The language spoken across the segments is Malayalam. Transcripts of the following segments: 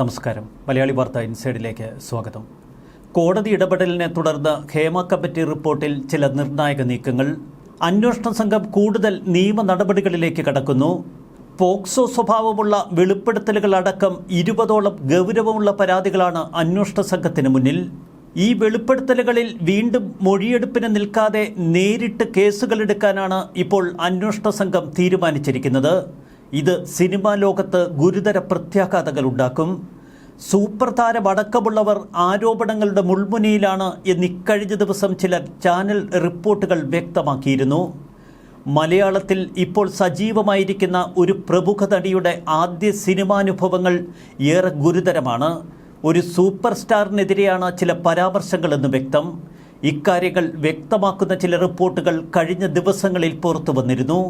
നമസ്കാരം. മലയാളി വാർത്ത ഇൻസൈഡിലേക്ക് സ്വാഗതം. കോടതി ഇടപെടലിനെ തുടർന്ന് ഹേമ കമ്മിറ്റി റിപ്പോർട്ടിൽ ചില നിർണായക നീക്കങ്ങൾ. അന്വേഷണ സംഘം കൂടുതൽ നിയമ നടപടികളിലേക്ക് കടക്കുന്നു. പോക്സോ സ്വഭാവമുള്ള വെളിപ്പെടുത്തലുകൾ അടക്കം ഇരുപതോളം ഗൗരവമുള്ള പരാതികളാണ് അന്വേഷണ സംഘത്തിന് മുന്നിൽ. ഈ വെളിപ്പെടുത്തലുകളിൽ വീണ്ടും മൊഴിയെടുപ്പിന് നിൽക്കാതെ നേരിട്ട് കേസുകൾ എടുക്കാനാണ് ഇപ്പോൾ അന്വേഷണ സംഘം തീരുമാനിച്ചിരിക്കുന്നത്. ഇത് സിനിമാ ലോകത്ത് ഗുരുതര പ്രത്യാഘാതങ്ങൾ ഉണ്ടാക്കും. സൂപ്പർ താരം അടക്കമുള്ളവർ ആരോപണങ്ങളുടെ മുൾമുനയിലാണ് എന്ന് ഇക്കഴിഞ്ഞ ദിവസം ചില ചാനൽ റിപ്പോർട്ടുകൾ വ്യക്തമാക്കിയിരുന്നു. മലയാളത്തിൽ ഇപ്പോൾ സജീവമായിരിക്കുന്ന ഒരു പ്രമുഖ നടിയുടെ ആദ്യ സിനിമാനുഭവങ്ങൾ ഏറെ ഗുരുതരമാണ്. ഒരു സൂപ്പർ സ്റ്റാറിനെതിരെയാണ് ചില പരാമർശങ്ങളെന്ന് വ്യക്തം. ഇക്കാര്യങ്ങൾ വ്യക്തമാക്കുന്ന ചില റിപ്പോർട്ടുകൾ കഴിഞ്ഞ ദിവസങ്ങളിൽ പുറത്തു വന്നിരുന്നു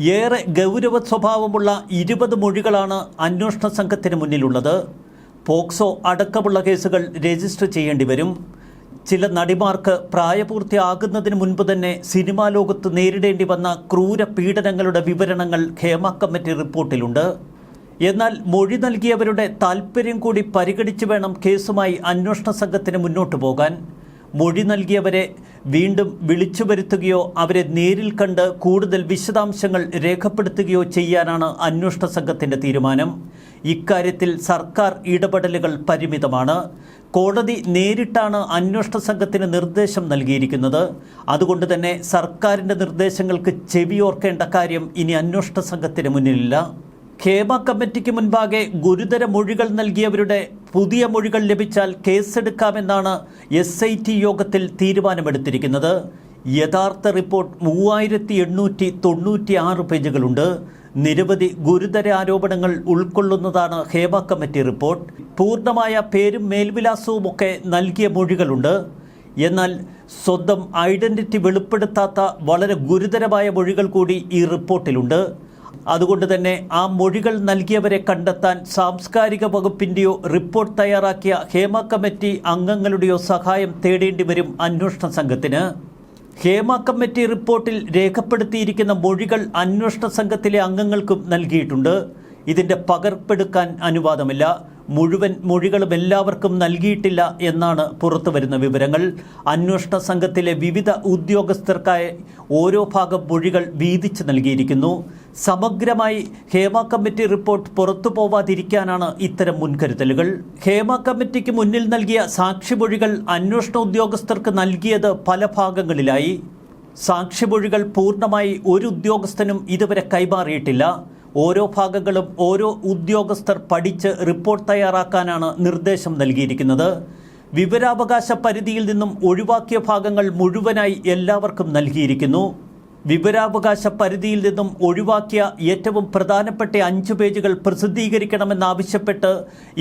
ഏറെ ഗൗരവ സ്വഭാവമുള്ള ഇരുപത് മൊഴികളാണ് അന്വേഷണ സംഘത്തിന് മുന്നിലുള്ളത്. പോക്സോ അടക്കമുള്ള കേസുകൾ രജിസ്റ്റർ ചെയ്യേണ്ടി വരും. ചില നടിമാർക്ക് പ്രായപൂർത്തിയാകുന്നതിന് മുൻപ് തന്നെ സിനിമാ ലോകത്ത് നേരിടേണ്ടി വന്ന ക്രൂര പീഡനങ്ങളുടെ വിവരണങ്ങൾ ഖേമ കമ്മിറ്റി റിപ്പോർട്ടിലുണ്ട്. എന്നാൽ മൊഴി നൽകിയവരുടെ താൽപ്പര്യം കൂടി പരിഗണിച്ചു വേണം കേസുമായി അന്വേഷണ സംഘത്തിന് മുന്നോട്ടു പോകാൻ. മൊഴി നൽകിയവരെ വീണ്ടും വിളിച്ചു വരുത്തുകയോ അവരെ നേരിൽ കണ്ട് കൂടുതൽ വിശദാംശങ്ങൾ രേഖപ്പെടുത്തുകയോ ചെയ്യാനാണ് അന്വേഷണ സംഘത്തിന്റെ തീരുമാനം. ഇക്കാര്യത്തിൽ സർക്കാർ ഇടപെടലുകൾ പരിമിതമാണ്. കോടതി നേരിട്ടാണ് അന്വേഷണ സംഘത്തിന് നിർദ്ദേശം നൽകിയിരിക്കുന്നത്. അതുകൊണ്ട് തന്നെ സർക്കാരിന്റെ നിർദ്ദേശങ്ങൾക്ക് ചെവിയോർക്കേണ്ട കാര്യം ഇനി അന്വേഷണ സംഘത്തിന് മുന്നിലില്ല. ഖേമ കമ്മിറ്റിക്ക് മുൻപാകെ ഗുരുതര മൊഴികൾ നൽകിയവരുടെ പുതിയ മൊഴികൾ ലഭിച്ചാൽ കേസെടുക്കാമെന്നാണ് എസ് ഐ ടി യോഗത്തിൽ തീരുമാനമെടുത്തിരിക്കുന്നത്. യഥാർത്ഥ റിപ്പോർട്ട് മൂവായിരത്തി എണ്ണൂറ്റി തൊണ്ണൂറ്റി ആറ് പേജുകളുണ്ട്. നിരവധി ഗുരുതര ആരോപണങ്ങൾ ഉൾക്കൊള്ളുന്നതാണ് ഹേമ കമ്മിറ്റി റിപ്പോർട്ട്. പൂർണമായ പേരും മേൽവിലാസവുമൊക്കെ നൽകിയ മൊഴികളുണ്ട്. എന്നാൽ സ്വന്തം ഐഡന്റിറ്റി വെളിപ്പെടുത്താത്ത വളരെ ഗുരുതരമായ മൊഴികൾ കൂടി ഈ റിപ്പോർട്ടിലുണ്ട്. അതുകൊണ്ട് തന്നെ ആ മൊഴികൾ നൽകിയവരെ കണ്ടെത്താൻ സാംസ്കാരിക വകുപ്പിന്റെയോ റിപ്പോർട്ട് തയ്യാറാക്കിയ ഹേമ കമ്മിറ്റി അംഗങ്ങളുടെയോ സഹായം തേടേണ്ടി വരും അന്വേഷണ സംഘത്തിന്. ഹേമ കമ്മിറ്റി റിപ്പോർട്ടിൽ രേഖപ്പെടുത്തിയിരിക്കുന്ന മൊഴികൾ അന്വേഷണ സംഘത്തിലെ അംഗങ്ങൾക്കും നൽകിയിട്ടുണ്ട്. ഇതിന്റെ പകർപ്പെടുക്കാൻ അനുവാദമില്ല. മുഴുവൻ മൊഴികളും എല്ലാവർക്കും നൽകിയിട്ടില്ല എന്നാണ് പുറത്തു വരുന്ന വിവരങ്ങൾ. അന്വേഷണ സംഘത്തിലെ വിവിധ ഉദ്യോഗസ്ഥർക്കായി ഓരോ ഭാഗം മൊഴികൾ വീതിച്ച് നൽകിയിരിക്കുന്നു. സമഗ്രമായി ഹേമ കമ്മിറ്റി റിപ്പോർട്ട് പുറത്തു പോവാതിരിക്കാനാണ് ഇത്തരം മുൻകരുതലുകൾ. ഹേമ കമ്മിറ്റിക്ക് മുന്നിൽ നൽകിയ സാക്ഷിമൊഴികൾ അന്വേഷണ ഉദ്യോഗസ്ഥർക്ക് നൽകിയത് പല ഭാഗങ്ങളിലായി. സാക്ഷിമൊഴികൾ പൂർണമായി ഒരു ഉദ്യോഗസ്ഥനും ഇതുവരെ കൈമാറിയിട്ടില്ല. ഓരോ ഭാഗങ്ങളും ഓരോ ഉദ്യോഗസ്ഥർ പഠിച്ച് റിപ്പോർട്ട് തയ്യാറാക്കാനാണ് നിർദ്ദേശം നൽകിയിരിക്കുന്നത്. വിവരാവകാശ പരിധിയിൽ നിന്നും ഒഴിവാക്കിയ ഭാഗങ്ങൾ മുഴുവനായി എല്ലാവർക്കും നൽകിയിരിക്കുന്നു. വിവരാവകാശ പരിധിയിൽ നിന്നും ഒഴിവാക്കിയ ഏറ്റവും പ്രധാനപ്പെട്ട അഞ്ച് പേജുകൾ പ്രസിദ്ധീകരിക്കണമെന്നാവശ്യപ്പെട്ട്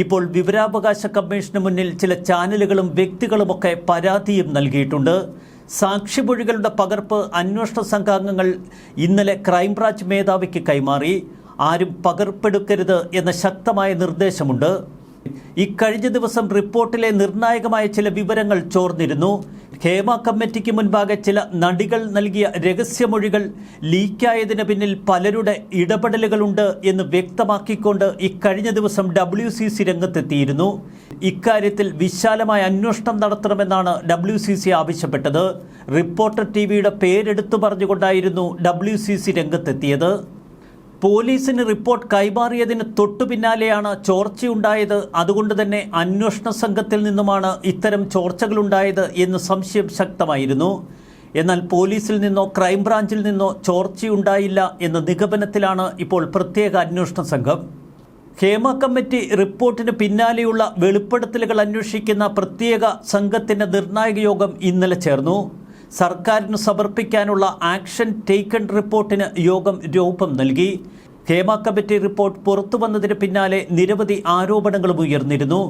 ഇപ്പോൾ വിവരാവകാശ കമ്മീഷന് മുന്നിൽ ചില ചാനലുകളും വ്യക്തികളുമൊക്കെ പരാതിയും നൽകിയിട്ടുണ്ട്. സാക്ഷിമൊഴികളുടെ പകർപ്പ് അന്വേഷണ സംഘാംഗങ്ങൾ ഇന്നലെ ക്രൈംബ്രാഞ്ച് മേധാവിക്ക് കൈമാറി. ആരും പകർപ്പെടുക്കരുത് എന്ന ശക്തമായ നിർദ്ദേശമുണ്ട്. ഇക്കഴിഞ്ഞ ദിവസം റിപ്പോർട്ടിലെ നിർണായകമായ ചില വിവരങ്ങൾ ചോർന്നിരുന്നു. ഹേമ കമ്മിറ്റിക്ക് മുൻപാകെ ചില നടികൾ നൽകിയ രഹസ്യമൊഴികൾ ലീക്കായതിന് പിന്നിൽ പലരുടെ ഇടപെടലുകളുണ്ട് എന്ന് വ്യക്തമാക്കിക്കൊണ്ട് ഇക്കഴിഞ്ഞ ദിവസം ഡബ്ല്യു സി സി രംഗത്തെത്തിയിരുന്നു. ഇക്കാര്യത്തിൽ വിശാലമായ അന്വേഷണം നടത്തണമെന്നാണ് ഡബ്ല്യു സി സി ആവശ്യപ്പെട്ടത്. റിപ്പോർട്ടർ ടി വിയുടെ പേരെടുത്തു പറഞ്ഞുകൊണ്ടായിരുന്നു ഡബ്ല്യു സി സി രംഗത്തെത്തിയത്. പോലീസിന് റിപ്പോർട്ട് കൈമാറിയതിന് തൊട്ടു പിന്നാലെയാണ് ചോർച്ചയുണ്ടായത്. അതുകൊണ്ട് തന്നെ അന്വേഷണ സംഘത്തിൽ നിന്നുമാണ് ഇത്തരം ചോർച്ചകളുണ്ടായത് എന്ന് സംശയം ശക്തമായിരുന്നു. എന്നാൽ പോലീസിൽ നിന്നോ ക്രൈംബ്രാഞ്ചിൽ നിന്നോ ചോർച്ചയുണ്ടായില്ല എന്ന നിഗമനത്തിലാണ് ഇപ്പോൾ പ്രത്യേക അന്വേഷണ സംഘം. ഹേമ കമ്മിറ്റി റിപ്പോർട്ടിന് പിന്നാലെയുള്ള വെളിപ്പെടുത്തലുകൾ അന്വേഷിക്കുന്ന പ്രത്യേക സംഘത്തിന്റെ നിർണായക യോഗം ഇന്നലെ ചേർന്നു. സർക്കാരിന് സമർപ്പിക്കാനുള്ള ആക്ഷൻ ടേക്കൺ റിപ്പോർട്ടിന് യോഗം രൂപം നൽകി. ഹേമ കമ്മിറ്റി റിപ്പോർട്ട് പുറത്തു വന്നതിന് പിന്നാലെ നിരവധി ആരോപണങ്ങളും ഉയർന്നിരുന്നു.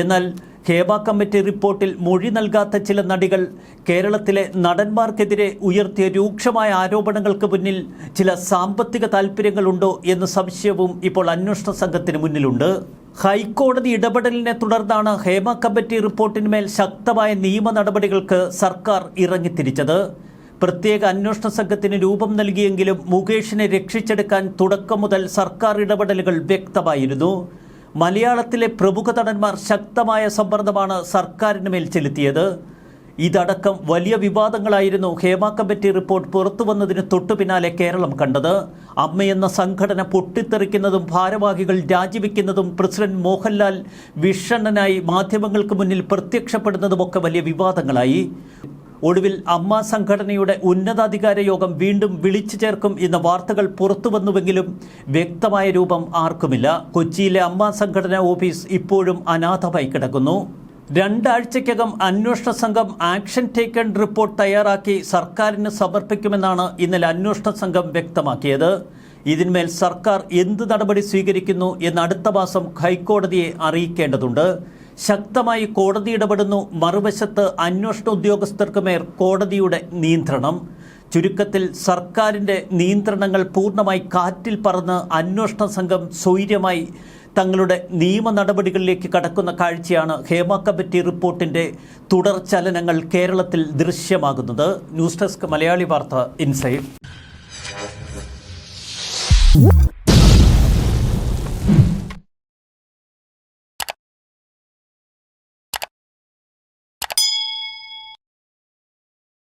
എന്നാൽ ഹേമ കമ്മിറ്റി റിപ്പോർട്ടിൽ മൊഴി നൽകാത്ത ചില നടികൾ കേരളത്തിലെ നടന്മാർക്കെതിരെ ഉയർത്തിയ രൂക്ഷമായ ആരോപണങ്ങൾക്ക് മുന്നിൽ ചില സാമ്പത്തിക താൽപ്പര്യങ്ങളുണ്ടോ എന്ന സംശയവും ഇപ്പോൾ അന്വേഷണ സംഘത്തിന് മുന്നിലുണ്ട്. ഹൈക്കോടതി ഇടപെടലിനെ തുടർന്നാണ് ഹേമ കമ്മിറ്റി റിപ്പോർട്ടിന്മേൽ ശക്തമായ നിയമ നടപടികൾക്ക് സർക്കാർ ഇറങ്ങിത്തിരിച്ചത്. പ്രത്യേക അന്വേഷണ സംഘത്തിന് രൂപം നൽകിയെങ്കിലും മുകേഷിനെ രക്ഷിച്ചെടുക്കാൻ തുടക്കം മുതൽ സർക്കാർ ഇടപെടലുകൾ വ്യക്തമായിരുന്നു. മലയാളത്തിലെ പ്രമുഖ നടന്മാർ ശക്തമായ സമ്മർദ്ദമാണ് സർക്കാരിന് മേൽ ചെലുത്തിയത്. ഇതടക്കം വലിയ വിവാദങ്ങളായിരുന്നു ഹേമ കമ്മിറ്റി റിപ്പോർട്ട് പുറത്തു വന്നതിന് തൊട്ടു പിന്നാലെ കേരളം കണ്ടത്. അമ്മയെന്ന സംഘടന പൊട്ടിത്തെറിക്കുന്നതും ഭാരവാഹികൾ രാജിവെക്കുന്നതും പ്രസിഡന്റ് മോഹൻലാൽ വിഷണ്ണനായി മാധ്യമങ്ങൾക്ക് മുന്നിൽ പ്രത്യക്ഷപ്പെടുന്നതുമൊക്കെ വലിയ വിവാദങ്ങളായി. ഒടുവിൽ അമ്മ സംഘടനയുടെ ഉന്നതാധികാര യോഗം വീണ്ടും വിളിച്ചു ചേർക്കും എന്ന വാർത്തകൾ പുറത്തു വന്നുവെങ്കിലും വ്യക്തമായ രൂപം ആർക്കുമില്ല. കൊച്ചിയിലെ അമ്മ സംഘടന ഓഫീസ് ഇപ്പോഴും അനാഥമായി കിടക്കുന്നു. രണ്ടാഴ്ചയ്ക്കകം അന്വേഷണ സംഘം ആക്ഷൻ ടേക്കൺ റിപ്പോർട്ട് തയ്യാറാക്കി സർക്കാരിന് സമർപ്പിക്കുമെന്നാണ് ഇന്നലെ അന്വേഷണ സംഘം വ്യക്തമാക്കിയത്. ഇതിന്മേൽ സർക്കാർ എന്ത് നടപടി സ്വീകരിക്കുന്നു എന്ന് അടുത്ത മാസം ഹൈക്കോടതിയെ അറിയിക്കേണ്ടതുണ്ട്. ശക്തമായി കോടതി ഇടപെടുന്നു. മറുവശത്ത് അന്വേഷണ ഉദ്യോഗസ്ഥർക്ക് മേൽ കോടതിയുടെ നിയന്ത്രണം. ചുരുക്കത്തിൽ സർക്കാരിന്റെ നിയന്ത്രണങ്ങൾ പൂർണമായി കാറ്റിൽ പറന്ന് അന്വേഷണ സംഘം സ്വൈര്യമായി തങ്ങളുടെ നിയമ നടപടികളിലേക്ക് കടക്കുന്ന കാഴ്ചയാണ് ഹേമ കമ്മിറ്റി റിപ്പോർട്ടിന്റെ തുടർചലനങ്ങൾ കേരളത്തിൽ ദൃശ്യമാകുന്നത്. ന്യൂസ് ഡെസ്ക് മലയാളി വാർത്ത ഇൻസൈഡ്